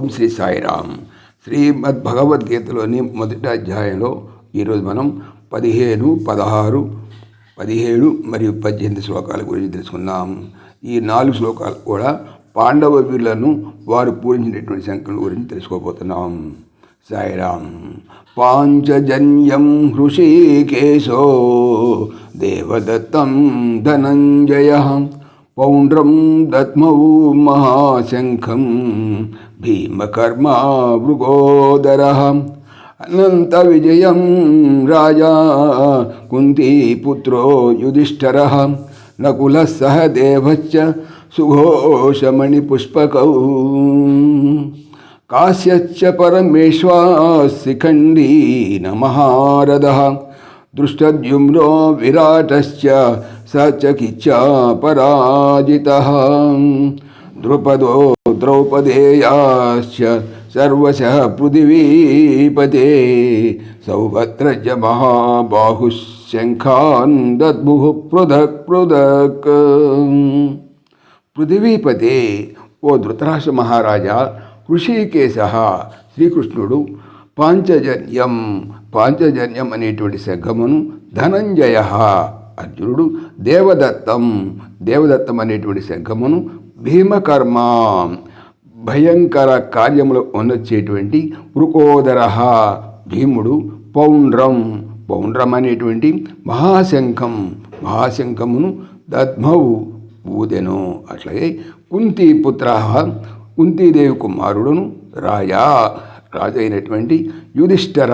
ఓం శ్రీ సాయిరామ్. శ్రీమద్ భగవద్గీతలోని మొదటి అధ్యాయంలో ఈరోజు మనం పదిహేను పదహారు పదిహేడు మరియు పద్దెనిమిది శ్లోకాల గురించి తెలుసుకుందాం. ఈ నాలుగు శ్లోకాలు కూడా పాండవ వీరులను వారు పూరించినటువంటి సంఖ్యల గురించి తెలుసుకోబోతున్నాం. సాయిరామ్. పాంచజన్యం హృషికేశో దేవదత్తం ధనంజయ పౌండ్రం దత్మౌ మహాశంఖం భీమకర్మా మృగోదర అనంత విజయం రాజా కుంతీపుత్రో యుధిష్ఠర నకుల సహ దేవచ్చ సుఘోషమణిపుష్పకౌ కాశ్యచ్చ పరమేశ్వాశిఖండీ నమహారథ దృష్టద్యుమ్నో విరాటశ్చ స చకిచ్చా పరాజితः ద్రుపదో ద్రౌపదేయాశ్చ సర్వశः పృథివీపతే సౌభద్రజ మహాబాహుశంఖాన్ దద్ముః పృథక్ పృథక్ పృథివీపతే ఓ ధృతరాష్ట్ర మహారాజా ఋషికేశ శ్రీకృష్ణుడు పాంచజన్యం పాంచజన్యం అనేటువంటి శంఖమును ధనంజయ అర్జునుడు దేవదత్తం. దేవదత్తం అనేటువంటి శంఖమును భీమకర్మ భయంకర కార్యములు ఉన్నచ్చేటువంటి వృకోదర. భీముడు పౌండ్రం. పౌండ్రం అనేటువంటి మహాశంఖం. మహాశంఖమును దద్మవు ఊదెను అట్లాగే కుంతీపుత్ర కుంతీదేవి కుమారుడును రాజా. రాజు అయినటువంటి యుధిష్ఠర.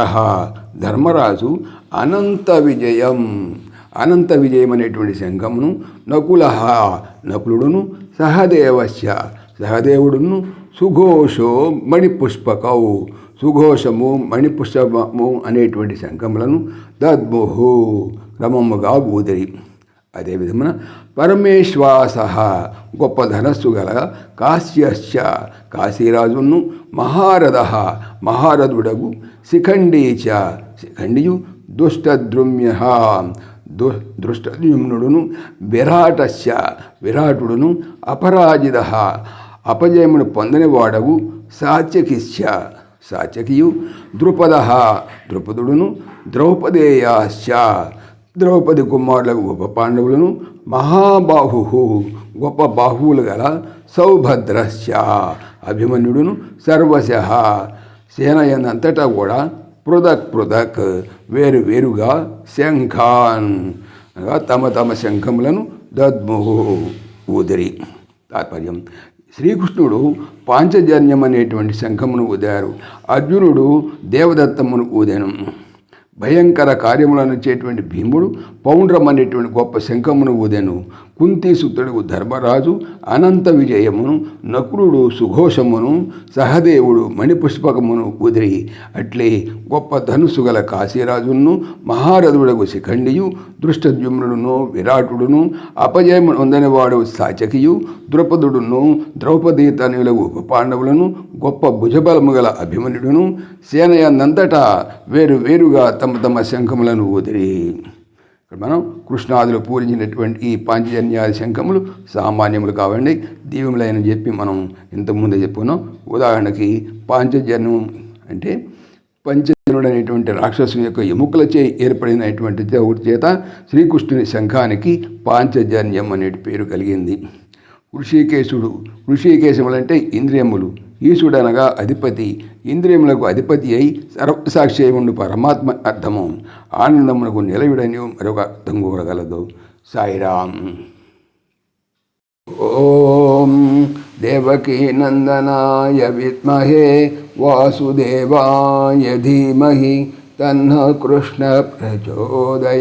ధర్మరాజు అనంత విజయం. అనంత విజయం అనేటువంటి శంఖమును నకుల నకులుడును సహదేవస్య సహదేవుడును సుఘోషో మణిపుష్పకౌ. సుఘోషము మణిపుష్పము అనేటువంటి శంఖములను దద్ముహు క్రమముగా ఊదిరి అదేవిధమున పరమేశ్వాస గొప్ప ధనస్సు గల కాశ్యశ్చ కాశీరాజును మహారథ మహారథుడగు శిఖండీచ శిఖండియు దుష్టద్రుమ్య దు దృష్టద్యుమ్నుడును విరాటశ్చ విరాటుడును అపరాజిత అపజయమును పొందనివాడవు సాత్యకిశ్చ సాత్యకియు ద్రుపద. ద్రుపదుడును ద్రౌపదేయాశ్చ ద్రౌపది కుమారులకు గొప్ప పాండవులను మహాబాహు గొప్ప బాహువులు గల సౌభద్రశ్చ అభిమన్యుడును సర్వశ. సేనయందంతటా కూడా పృథక్ పృథక్ వేరు వేరుగా శంఖాన్. అనగా తమ తమ శంఖములను దద్ముహు ఊదిరి. తాత్పర్యం. శ్రీకృష్ణుడు పాంచజన్యం అనేటువంటి శంఖమును ఊదారు. అర్జునుడు దేవదత్తమును ఊదెను. భయంకర కార్యములను చేటువంటి భీముడు పౌండ్రం అనేటువంటి గొప్ప శంఖమును ఊదెను. కుంతీసుతుడు ధర్మరాజు అనంత విజయమును నకులుడు సుఘోషమును సహదేవుడు మణిపుష్పకమును కుదిరి అట్లే గొప్ప ధనుసు గల కాశీరాజును మహారథుడకు శిఖండియు దృష్టద్యుమ్నుడును విరాటుడును అపజయము నొందనివాడు సాచకియు ద్రుపదుడును ద్రౌపదీ తనులకు పాండవులను గొప్ప భుజబలము గల అభిమన్యుడును సేనయందంతటా వేరు వేరుగా తమ తమ శంఖములను ఊదిరి ఇక్కడ మనం కృష్ణాదులు పూరించినటువంటి ఈ పాంచజన్యాది శంఖములు సామాన్యములు కావండి. దీవములైనని చెప్పి మనం ఇంతకుముందే చెప్పుకున్నాం. ఉదాహరణకి పాంచజన్యం అంటే పంచజనుడు అనేటువంటి రాక్షసు యొక్క ఎముకలచే ఏర్పడినటువంటి దేవుడి చేత శ్రీకృష్ణుని శంఖానికి పాంచజన్యం అనే పేరు కలిగింది. ఋషికేశుడు ఋషికేశములంటే ఇంద్రియములు. ఈశుడు అధిపతి ఇంద్రియములకు అధిపతి అయి సర్వసాక్షి అయి ఉండు పరమాత్మ అర్థము. ఆనందమునకు నిలవిడని మరొక అర్థం కూడగలదు. సాయిరామ్. ఓం దేవకీ నందనాయ విద్మహే వాసుదేవాయ ధీమహి తన్న కృష్ణ ప్రచోదయాత్.